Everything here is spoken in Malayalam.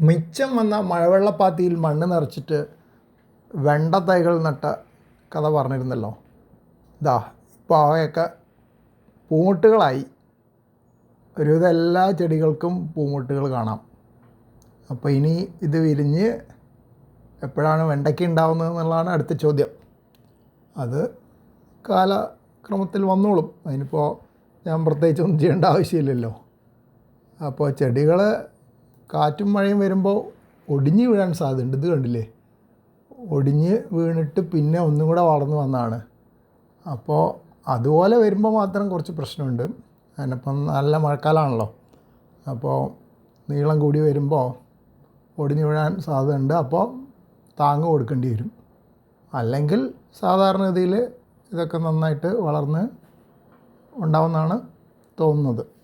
മിച്ചം വന്ന മഴവെള്ളപ്പാത്തിയിൽ മണ്ണ് നിറച്ചിട്ട് വെണ്ട തൈകൾ നട്ട കഥ പറഞ്ഞിരുന്നല്ലോ. ഇതാ ഇപ്പോൾ അവയൊക്കെ പൂമുട്ടുകളായി. ഒരുവിധം എല്ലാ ചെടികൾക്കും പൂമുട്ടുകൾ കാണാം. അപ്പോൾ ഇനി ഇത് വിരിഞ്ഞ് എപ്പോഴാണ് വെണ്ടയ്ക്ക ഉണ്ടാവുന്നത് എന്നുള്ളതാണ് അടുത്ത ചോദ്യം. അത് കാലക്രമത്തിൽ വന്നോളും. അതിനിപ്പോൾ ഞാൻ പ്രത്യേകിച്ചൊന്നും ചെയ്യേണ്ട ആവശ്യമില്ലല്ലോ. അപ്പോൾ ചെടികൾ കാറ്റും മഴയും വരുമ്പോൾ ഒടിഞ്ഞ് വീഴാൻ സാധ്യതയുണ്ട്. ഇത് കണ്ടില്ലേ? ഒടിഞ്ഞ് വീണിട്ട് പിന്നെ ഒന്നും കൂടെ വളർന്നു വന്നാണ്. അപ്പോൾ അതുപോലെ വരുമ്പോൾ മാത്രം കുറച്ച് പ്രശ്നമുണ്ട്. അതിനിപ്പം നല്ല മഴക്കാലമാണല്ലോ അപ്പോൾ നീളം കൂടി വരുമ്പോൾ ഒടിഞ്ഞു വീഴാൻ സാധ്യതയുണ്ട്. അപ്പോൾ താങ്ങ് കൊടുക്കേണ്ടി വരും. അല്ലെങ്കിൽ സാധാരണഗതിയിൽ ഇതൊക്കെ നന്നായിട്ട് വളർന്ന് ഉണ്ടാവുമെന്നാണ് തോന്നുന്നത്.